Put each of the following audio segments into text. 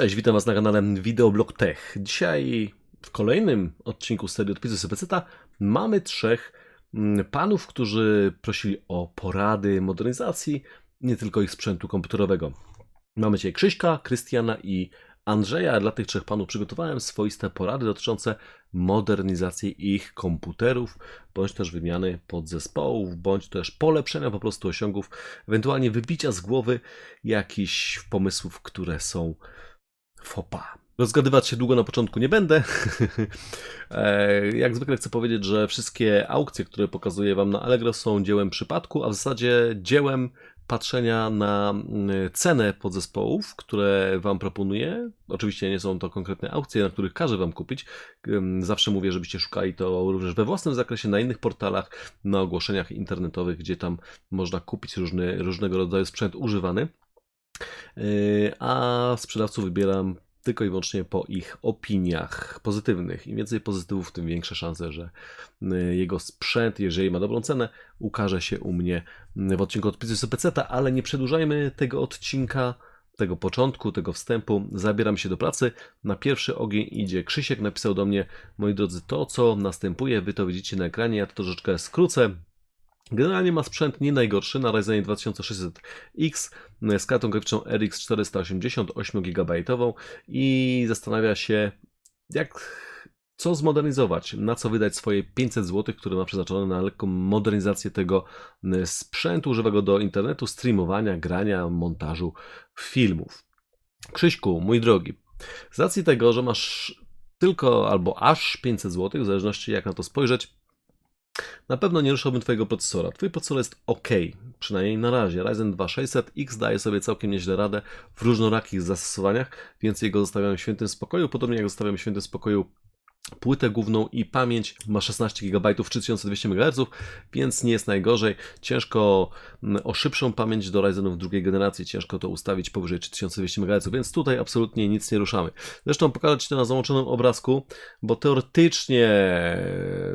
Cześć, witam Was na kanale Videoblog Tech. Dzisiaj w kolejnym odcinku serii Odpisy z PC mamy trzech mm, panów, którzy prosili o porady modernizacji nie tylko ich sprzętu komputerowego. Mamy dzisiaj Krzyśka, Krystiana i Andrzeja. Dla tych trzech panów przygotowałem swoiste porady dotyczące modernizacji ich komputerów, bądź też wymiany podzespołów, bądź też polepszenia po prostu osiągów, ewentualnie wybicia z głowy jakichś pomysłów, które są fopa. Rozgadywać się długo na początku nie będę. E, jak zwykle chcę powiedzieć, że wszystkie aukcje, które pokazuję Wam na Allegro są dziełem przypadku, a w zasadzie dziełem patrzenia na mm, cenę podzespołów, które Wam proponuję. Oczywiście nie są to konkretne aukcje, na których każę Wam kupić. Zawsze mówię, żebyście szukali to również we własnym zakresie, na innych portalach, na ogłoszeniach internetowych, gdzie tam można kupić różny, różnego rodzaju sprzęt używany. E, a sprzedawców wybieram tylko i wyłącznie po ich opiniach pozytywnych. Im więcej pozytywów, tym większe szanse, że y, jego sprzęt, jeżeli ma dobrą cenę, ukaże się u mnie w odcinku odpisu z PC, ale nie przedłużajmy tego odcinka tego początku, tego wstępu, zabieram się do pracy. Na pierwszy ogień idzie Krzysiek, napisał do mnie, moi drodzy, to co następuje, wy to widzicie na ekranie, ja to troszeczkę skrócę, Generalnie ma sprzęt nie najgorszy na Ryzenie 2600X z kartą graficzną RX 480 8 GB i zastanawia się jak co zmodernizować, na co wydać swoje 500 zł, które ma przeznaczone na lekką modernizację tego sprzętu, używa go do internetu, streamowania, grania, montażu filmów. Krzyśku, mój drogi, z racji tego, że masz tylko albo aż 500 zł, w zależności jak na to spojrzeć, na pewno nie ruszałbym Twojego procesora. Twój procesor jest ok, przynajmniej na razie. Ryzen 2 600X daje sobie całkiem nieźle radę w różnorakich zastosowaniach, więc jego zostawiam w świętym spokoju, podobnie jak zostawiam w świętym spokoju płytę główną i pamięć ma 16 GB 3200 MHz, więc nie jest najgorzej. Ciężko mm, o szybszą pamięć do Ryzenów drugiej generacji, ciężko to ustawić powyżej 3200 MHz, więc tutaj absolutnie nic nie ruszamy. Zresztą pokażę Ci to na załączonym obrazku, bo teoretycznie e,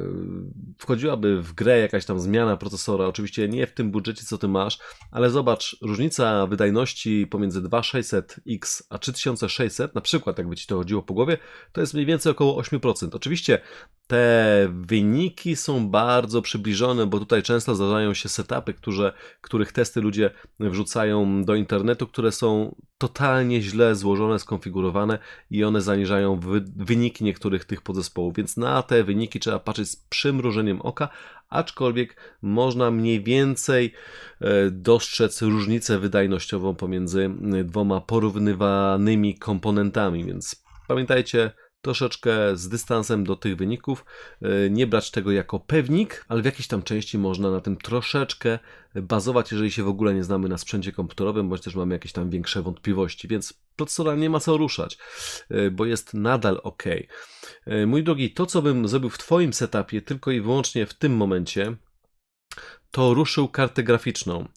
wchodziłaby w grę jakaś tam zmiana procesora, oczywiście nie w tym budżecie, co Ty masz, ale zobacz, różnica wydajności pomiędzy 2600X a 3600, na przykład jakby Ci to chodziło po głowie, to jest mniej więcej około 8%. Oczywiście te wyniki są bardzo przybliżone, bo tutaj często zdarzają się setupy, które, których testy ludzie wrzucają do internetu, które są totalnie źle złożone, skonfigurowane i one zaniżają wy, wyniki niektórych tych podzespołów, więc na te wyniki trzeba patrzeć z przymrużeniem oka, aczkolwiek można mniej więcej e, dostrzec różnicę wydajnościową pomiędzy dwoma porównywanymi komponentami, więc pamiętajcie, troszeczkę z dystansem do tych wyników, e, nie brać tego jako pewnik, ale w jakiejś tam części można na tym troszeczkę bazować, jeżeli się w ogóle nie znamy na sprzęcie komputerowym, bądź też mamy jakieś tam większe wątpliwości, więc procesora nie ma co ruszać, e, bo jest nadal ok. E, mój drogi, to co bym zrobił w Twoim setupie tylko i wyłącznie w tym momencie, to ruszył kartę graficzną.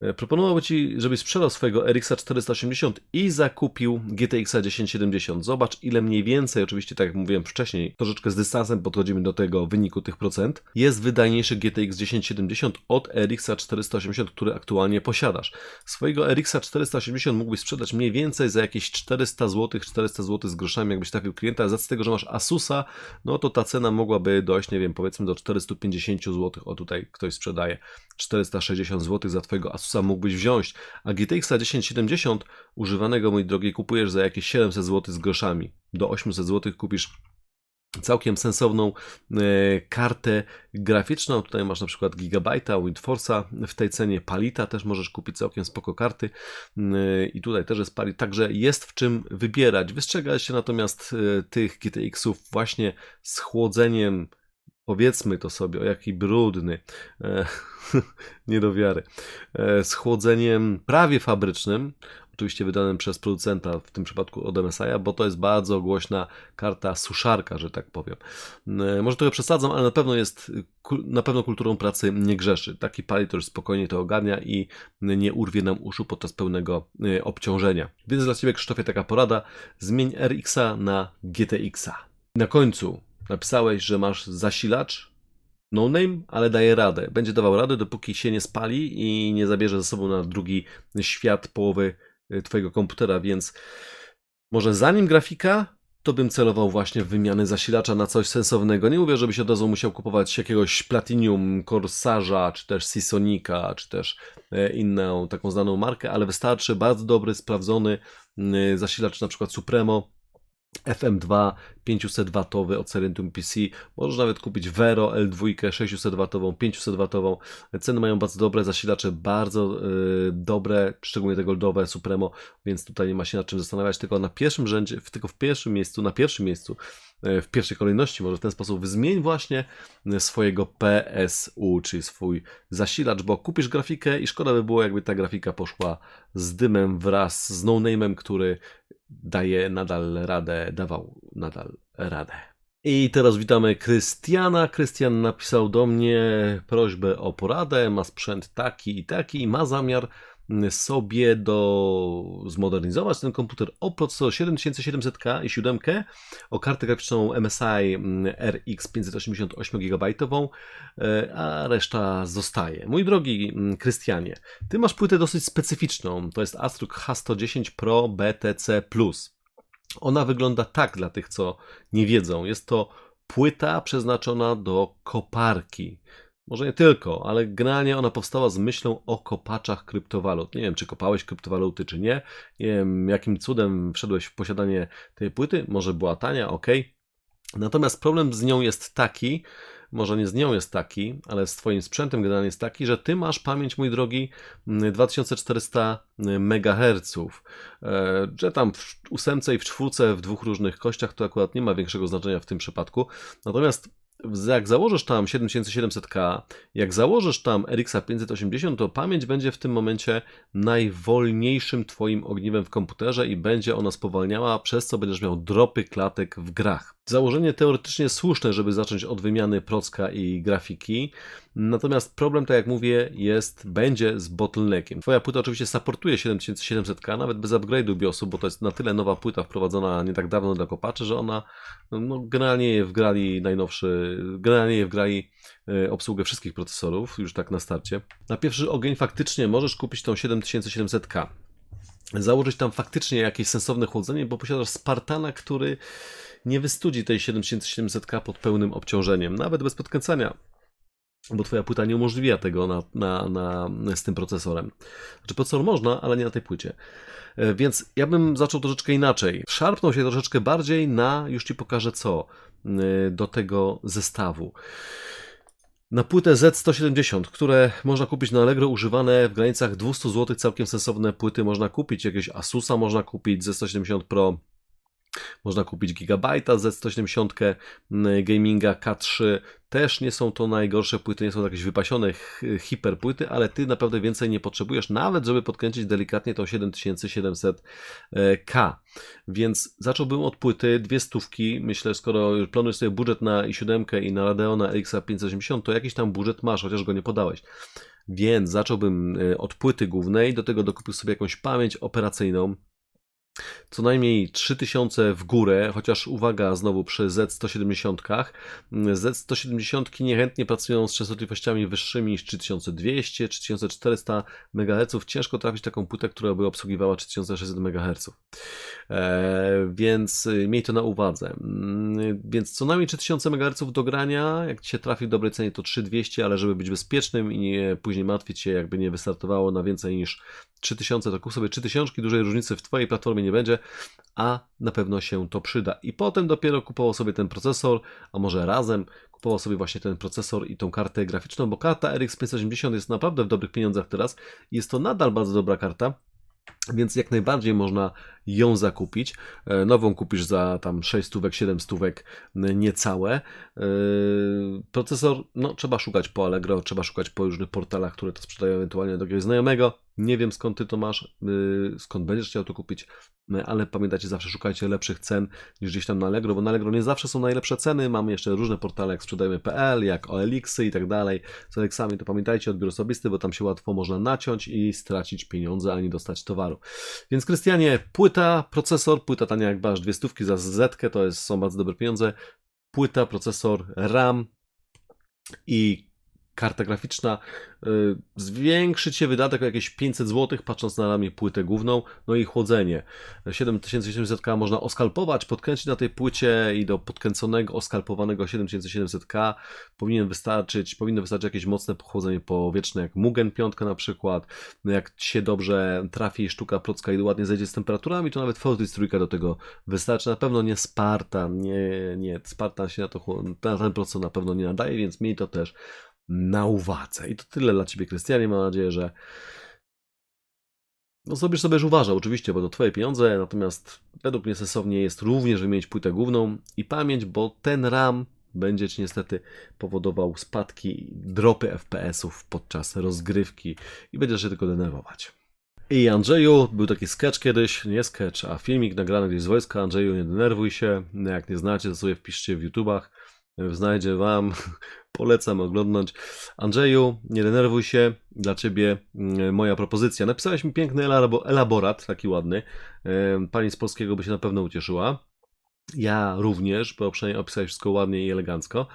E, Proponowałbym Ci, żebyś sprzedał swojego RX 480 i zakupił GTX 1070. Zobacz, ile mniej więcej, oczywiście tak jak mówiłem wcześniej, troszeczkę z dystansem podchodzimy do tego wyniku tych procent, jest wydajniejszy GTX 1070 od RX 480, który aktualnie posiadasz. Swojego RX 480 mógłbyś sprzedać mniej więcej za jakieś 400 zł, 400 zł z groszami, jakbyś trafił klienta, a z tego, że masz Asusa, no to ta cena mogłaby dojść, nie wiem, powiedzmy do 450 zł. O tutaj ktoś sprzedaje 460 zł za Twojego Asusa Asus'a mógłbyś wziąć, a GTX 1070 używanego, mój drogi, kupujesz za jakieś 700 zł z groszami. Do 800 zł kupisz całkiem sensowną e, kartę graficzną. Tutaj masz na przykład Gigabyte'a, Windforce'a w tej cenie, Palita też możesz kupić całkiem spoko karty e, i tutaj też jest Palit, także jest w czym wybierać. Wystrzegaj się natomiast e, tych GTX-ów właśnie z chłodzeniem powiedzmy to sobie, o jaki brudny, e, nie do wiary, e, z chłodzeniem prawie fabrycznym, oczywiście wydanym przez producenta, w tym przypadku od MSI, bo to jest bardzo głośna karta suszarka, że tak powiem. E, może trochę przesadzam, ale na pewno jest, na pewno kulturą pracy nie grzeszy. Taki pali to już spokojnie to ogarnia i nie urwie nam uszu podczas pełnego e, obciążenia. Więc dla Ciebie, Krzysztofie, taka porada, zmień RX-a na GTX-a. Na końcu Napisałeś, że masz zasilacz, no name, ale daje radę. Będzie dawał radę, dopóki się nie spali i nie zabierze ze sobą na drugi świat połowy y, Twojego komputera, więc Może zanim grafika, to bym celował właśnie w wymianę zasilacza na coś sensownego. Nie mówię, żebyś od razu musiał kupować jakiegoś Platinum, Corsarza, czy też Seasonica, czy też e, inną taką znaną markę, ale wystarczy bardzo dobry, sprawdzony mm, zasilacz, na przykład Supremo, FM2 500W od Serentum PC. Możesz nawet kupić Vero L2 600W, 500W. Ceny mają bardzo dobre, zasilacze bardzo y, dobre, szczególnie te goldowe Supremo, więc tutaj nie ma się nad czym zastanawiać, tylko na pierwszym rzędzie, tylko w pierwszym miejscu, na pierwszym miejscu, y, w pierwszej kolejności, może w ten sposób zmień właśnie swojego PSU, czyli swój zasilacz, bo kupisz grafikę i szkoda by było, jakby ta grafika poszła z dymem wraz z no-name'em, który daje nadal radę, dawał nadal radę. I teraz witamy Krystiana. Krystian napisał do mnie prośbę o poradę. Ma sprzęt taki i taki i ma zamiar sobie do zmodernizować ten komputer o procesor 7700K i 7 o kartę graficzną MSI RX 588 GB, a reszta zostaje. Mój drogi Krystianie, ty masz płytę dosyć specyficzną. To jest Astruk H110 Pro BTC. Ona wygląda tak dla tych, co nie wiedzą. Jest to płyta przeznaczona do koparki. Może nie tylko, ale generalnie ona powstała z myślą o kopaczach kryptowalut. Nie wiem, czy kopałeś kryptowaluty, czy nie. Nie wiem, jakim cudem wszedłeś w posiadanie tej płyty. Może była tania, ok. Natomiast problem z nią jest taki, może nie z nią jest taki, ale z Twoim sprzętem generalnie jest taki, że Ty masz pamięć, mój drogi, 2400 MHz. E, że tam w ósemce i w czwórce w dwóch różnych kościach to akurat nie ma większego znaczenia w tym przypadku. Natomiast jak założysz tam 7700K, jak założysz tam RX 580, to pamięć będzie w tym momencie najwolniejszym Twoim ogniwem w komputerze i będzie ona spowalniała, przez co będziesz miał dropy klatek w grach. Założenie teoretycznie słuszne, żeby zacząć od wymiany procka i grafiki, natomiast problem, tak jak mówię, jest, będzie z bottleneckiem. Twoja płyta oczywiście supportuje 7700K, nawet bez upgrade'u BIOSu, bo to jest na tyle nowa płyta wprowadzona nie tak dawno dla kopaczy, że ona no, generalnie je wgrali najnowszy, generalnie je wgrali e, obsługę wszystkich procesorów, już tak na starcie. Na pierwszy ogień faktycznie możesz kupić tą 7700K założyć tam faktycznie jakieś sensowne chłodzenie, bo posiadasz Spartana, który nie wystudzi tej 7700K pod pełnym obciążeniem, nawet bez podkręcania, bo Twoja płyta nie umożliwia tego na, na, na, z tym procesorem. Znaczy procesor można, ale nie na tej płycie. E, więc ja bym zaczął troszeczkę inaczej. Szarpnął się troszeczkę bardziej na, już Ci pokażę co, e, do tego zestawu. Na płytę Z170, które można kupić na Allegro, używane w granicach 200 zł, całkiem sensowne płyty można kupić. Jakieś Asusa można kupić, Z170 Pro można kupić Gigabajta z 170 Gaminga K3. Też nie są to najgorsze płyty, nie są to jakieś wypasione hiperpłyty, ale ty naprawdę więcej nie potrzebujesz, nawet żeby podkręcić delikatnie tą 7700K. Więc zacząłbym od płyty, dwie stówki. Myślę, skoro planujesz sobie budżet na i7 i na Radeona RX 580, to jakiś tam budżet masz, chociaż go nie podałeś. Więc zacząłbym e, od płyty głównej, do tego dokupił sobie jakąś pamięć operacyjną, co najmniej 3000 w górę, chociaż uwaga, znowu przy Z170. Z170 niechętnie pracują z częstotliwościami wyższymi niż 3200, 3400 MHz. Ciężko trafić taką płytę, która by obsługiwała 3600 MHz. E, więc miej to na uwadze. Mm, więc co najmniej 3000 MHz do grania, jak Ci się trafi w dobrej cenie to 3200, ale żeby być bezpiecznym i nie później martwić się, jakby nie wystartowało na więcej niż 3000, to kup sobie 3000, dużej różnicy w Twojej platformie nie będzie, a na pewno się to przyda. I potem dopiero kupował sobie ten procesor, a może razem kupował sobie właśnie ten procesor i tą kartę graficzną, bo karta RX 580 jest naprawdę w dobrych pieniądzach teraz. Jest to nadal bardzo dobra karta. Więc jak najbardziej można ją zakupić. E, nową kupisz za tam 6 stówek, 7 stówek niecałe. E, procesor, no trzeba szukać po Allegro, trzeba szukać po różnych portalach, które to sprzedają ewentualnie do jakiegoś znajomego. Nie wiem skąd ty to masz, y, skąd będziesz chciał to kupić, y, ale pamiętajcie, zawsze szukajcie lepszych cen niż gdzieś tam na Allegro, bo na Allegro nie zawsze są najlepsze ceny. Mamy jeszcze różne portale jak sprzedajemy.pl, jak OLX-y i tak dalej. Z OLX-ami to pamiętajcie, odbiór osobisty, bo tam się łatwo można naciąć i stracić pieniądze, a nie dostać towaru. Więc Krystianie, płyta, procesor, płyta tania jak basz, dwie stówki za Z, to jest, są bardzo dobre pieniądze. Płyta, procesor, RAM i karta graficzna, y, zwiększy Cię wydatek o jakieś 500 zł, patrząc na ramię płytę główną, no i chłodzenie. 7700K można oskalpować, podkręcić na tej płycie i do podkręconego, oskalpowanego 7700K powinien wystarczyć, powinno wystarczyć jakieś mocne chłodzenie powietrzne, jak Mugen 5 na przykład, no jak się dobrze trafi sztuka procka i ładnie zejdzie z temperaturami, to nawet Fortis trójka do tego wystarczy. Na pewno nie Spartan, nie, nie, Spartan się na, to, na ten proces na pewno nie nadaje, więc miej to też na uwadze. I to tyle dla Ciebie, Krystianie. Mam nadzieję, że no zrobisz sobie, uważa, oczywiście, bo to Twoje pieniądze, natomiast według mnie sensownie jest również wymienić płytę główną i pamięć, bo ten RAM będzie Ci niestety powodował spadki, dropy FPS-ów podczas rozgrywki i będziesz się tylko denerwować. I Andrzeju, był taki sketch kiedyś, nie sketch, a filmik nagrany gdzieś z wojska. Andrzeju, nie denerwuj się, jak nie znacie, to sobie wpiszcie w YouTubach, znajdzie Wam, polecam oglądnąć. Andrzeju, nie denerwuj się, dla Ciebie mm, moja propozycja. Napisałeś mi piękny elabo- elaborat, taki ładny. Pani z polskiego by się na pewno ucieszyła. Ja również, bo przynajmniej opisałeś wszystko ładnie i elegancko.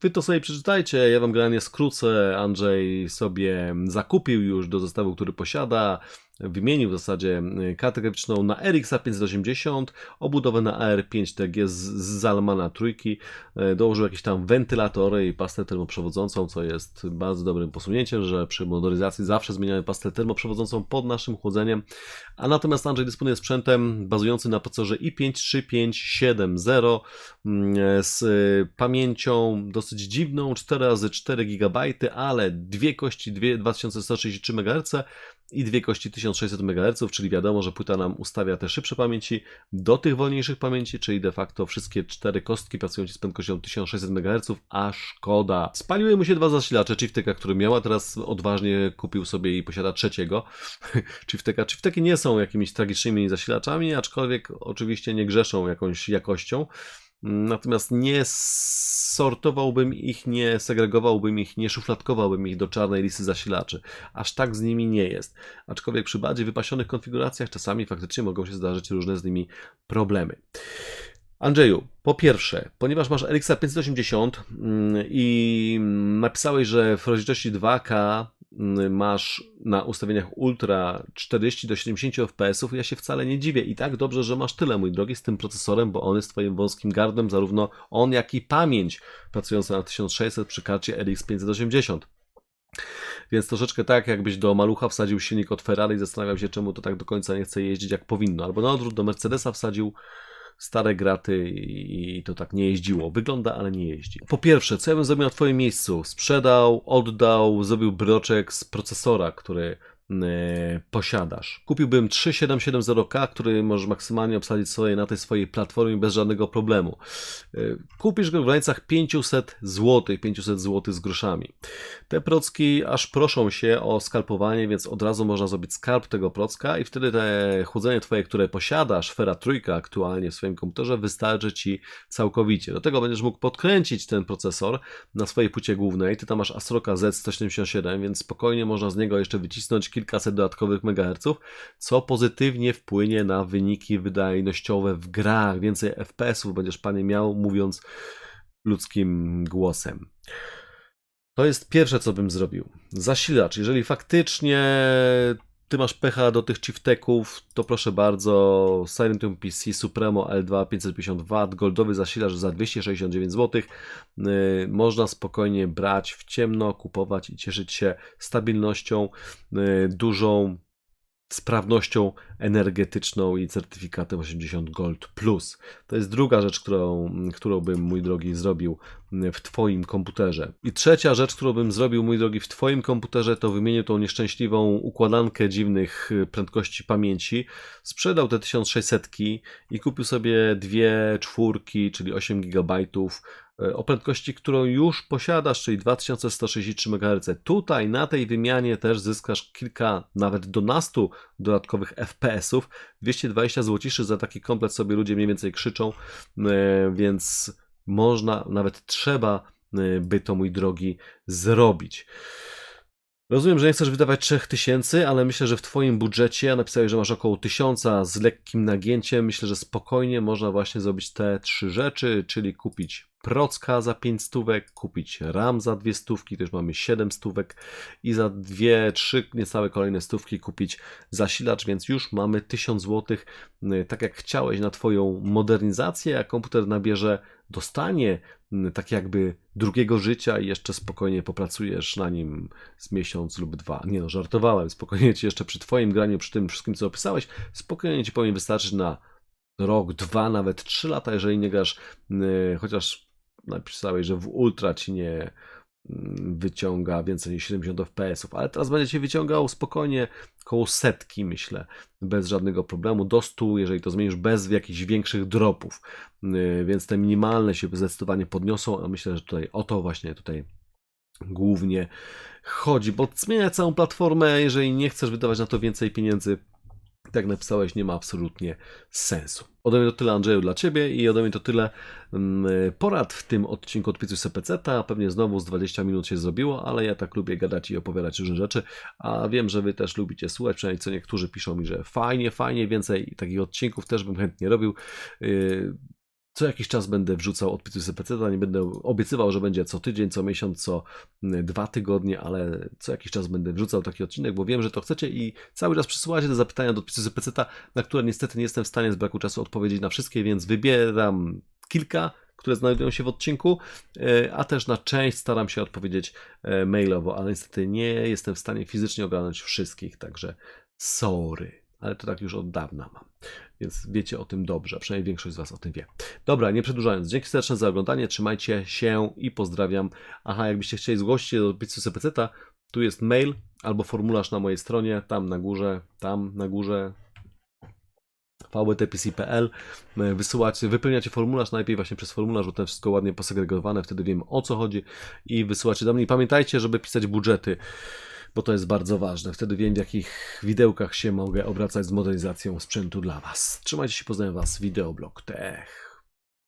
Wy to sobie przeczytajcie, ja wam generalnie skrócę. Andrzej sobie zakupił już do zestawu, który posiada. Wymienił w zasadzie kartę graficzną na RX 580, obudowę na AR5TG z, z Zalmana trójki, y, dołożył jakieś tam wentylatory i pastę termoprzewodzącą, co jest bardzo dobrym posunięciem, że przy motoryzacji zawsze zmieniamy pastę termoprzewodzącą pod naszym chłodzeniem. A natomiast Andrzej dysponuje sprzętem bazującym na procesorze i5-3570 mm, z y, pamięcią dosyć dziwną 4x4 GB, ale dwie kości dwie- 2163 MHz i dwie kości 1600 MHz, czyli wiadomo, że płyta nam ustawia te szybsze pamięci do tych wolniejszych pamięci, czyli de facto wszystkie cztery kostki pracują ci z prędkością 1600 MHz, a szkoda. Spaliły mu się dwa zasilacze Chiefteka, który miał, a teraz odważnie kupił sobie i posiada trzeciego Chiefteka. Chiefteki nie są jakimiś tragicznymi zasilaczami, aczkolwiek oczywiście nie grzeszą jakąś jakością. Natomiast nie sortowałbym ich, nie segregowałbym ich, nie szufladkowałbym ich do czarnej listy zasilaczy. Aż tak z nimi nie jest. Aczkolwiek przy bardziej wypasionych konfiguracjach czasami faktycznie mogą się zdarzyć różne z nimi problemy. Andrzeju, po pierwsze, ponieważ masz RX 580 mm, i napisałeś, że w rozdzielczości 2K mm, masz na ustawieniach ultra 40 do 70 fps, ja się wcale nie dziwię. I tak dobrze, że masz tyle, mój drogi, z tym procesorem, bo on jest twoim wąskim gardłem, zarówno on, jak i pamięć pracująca na 1600 przy karcie RX 580. Więc troszeczkę tak, jakbyś do malucha wsadził silnik od Ferrari i zastanawiał się, czemu to tak do końca nie chce jeździć jak powinno. Albo na odwrót do Mercedesa wsadził stare graty i to tak nie jeździło. Wygląda, ale nie jeździ. Po pierwsze, co ja bym zrobił na Twoim miejscu? Sprzedał, oddał, zrobił broczek z procesora, który posiadasz. Kupiłbym 3770K, który możesz maksymalnie obsadzić sobie na tej swojej platformie bez żadnego problemu. E, Kupisz go w granicach 500 zł, 500 zł z groszami. Te procki aż proszą się o skalpowanie, więc od razu można zrobić skalp tego procka i wtedy te chłodzenie twoje, które posiadasz, Fera trójka aktualnie w swoim komputerze, wystarczy ci całkowicie. Do tego będziesz mógł podkręcić ten procesor na swojej płycie głównej. Ty tam masz Astroka Z177, więc spokojnie można z niego jeszcze wycisnąć kilkaset dodatkowych megaherców, co pozytywnie wpłynie na wyniki wydajnościowe w grach. Więcej FPS-ów będziesz panie miał, mówiąc ludzkim głosem. To jest pierwsze, co bym zrobił. Zasilacz. Jeżeli faktycznie ty masz pecha do tych chifteków, to proszę bardzo, Silentium PC Supremo L2 550W, goldowy zasilacz za 269 zł. Yy, Można spokojnie brać w ciemno, kupować i cieszyć się stabilnością, yy, dużą sprawnością energetyczną i certyfikatem 80 Gold Plus. To jest druga rzecz, którą, którą bym, mój drogi, zrobił w Twoim komputerze. I trzecia rzecz, którą bym zrobił, mój drogi, w Twoim komputerze, to wymienił tą nieszczęśliwą układankę dziwnych y, prędkości pamięci, sprzedał te 1600 i kupił sobie dwie czwórki, czyli 8 GB o prędkości, którą już posiadasz, czyli 2163 MHz. Tutaj na tej wymianie też zyskasz kilka, nawet do nastu dodatkowych FPS-ów. 220 zł za taki komplet sobie ludzie mniej więcej krzyczą, e, więc można, nawet trzeba e, by to, mój drogi, zrobić. Rozumiem, że nie chcesz wydawać 3000, ale myślę, że w Twoim budżecie, a napisałeś, że masz około 1000 z lekkim nagięciem, myślę, że spokojnie można właśnie zrobić te trzy rzeczy, czyli kupić procka za 5 stówek, kupić RAM za 2 stówki, już mamy 7 stówek i za 2, 3 niecałe kolejne stówki kupić zasilacz, więc już mamy 1000 zł, tak jak chciałeś na Twoją modernizację, a komputer nabierze, dostanie tak jakby drugiego życia i jeszcze spokojnie popracujesz na nim z miesiąc lub dwa. Nie no, żartowałem, spokojnie Ci jeszcze przy Twoim graniu, przy tym wszystkim, co opisałeś, spokojnie Ci powinien wystarczyć na rok, dwa, nawet trzy lata, jeżeli nie grasz, chociaż napisałeś, że w Ultra Ci nie wyciąga więcej niż 70 fps, ale teraz będzie Ci wyciągał spokojnie koło setki, myślę, bez żadnego problemu, do 100, jeżeli to zmienisz, bez jakichś większych dropów, yy, więc te minimalne się zdecydowanie podniosą, a myślę, że tutaj o to właśnie tutaj głównie chodzi, bo zmienia całą platformę, jeżeli nie chcesz wydawać na to więcej pieniędzy, tak napisałeś, nie ma absolutnie sensu. Ode mnie to tyle, Andrzeju, dla Ciebie i ode mnie to tyle mm, porad w tym odcinku Odpisuj SPC-ta. Pewnie znowu z 20 minut się zrobiło, ale ja tak lubię gadać i opowiadać różne rzeczy, a wiem, że Wy też lubicie słuchać, przynajmniej co niektórzy piszą mi, że fajnie, fajnie, więcej takich odcinków też bym chętnie robił. Co jakiś czas będę wrzucał odpisuj SPC, nie będę obiecywał, że będzie co tydzień, co miesiąc, co mm, dwa tygodnie, ale co jakiś czas będę wrzucał taki odcinek, bo wiem, że to chcecie i cały czas przysyłacie te zapytania do odpisuj SPC, na które niestety nie jestem w stanie z braku czasu odpowiedzieć na wszystkie, więc wybieram kilka, które znajdują się w odcinku, e, a też na część staram się odpowiedzieć e, mailowo, ale niestety nie jestem w stanie fizycznie ogarnąć wszystkich, także sorry ale to tak już od dawna mam. Więc wiecie o tym dobrze, przynajmniej większość z Was o tym wie. Dobra, nie przedłużając, dzięki serdeczne za oglądanie, trzymajcie się i pozdrawiam. Aha, jakbyście chcieli zgłosić się do Pizzy Sepeceta, tu jest mail albo formularz na mojej stronie, tam na górze, tam na górze, vbtpc.pl wysyłacie, wypełniacie formularz, najlepiej właśnie przez formularz, bo to wszystko ładnie posegregowane, wtedy wiem o co chodzi i wysyłacie do mnie. I pamiętajcie, żeby pisać budżety bo to jest bardzo ważne. Wtedy wiem, w jakich widełkach się mogę obracać z modernizacją sprzętu dla Was. Trzymajcie się, poznałem Was, Wideoblog Tech.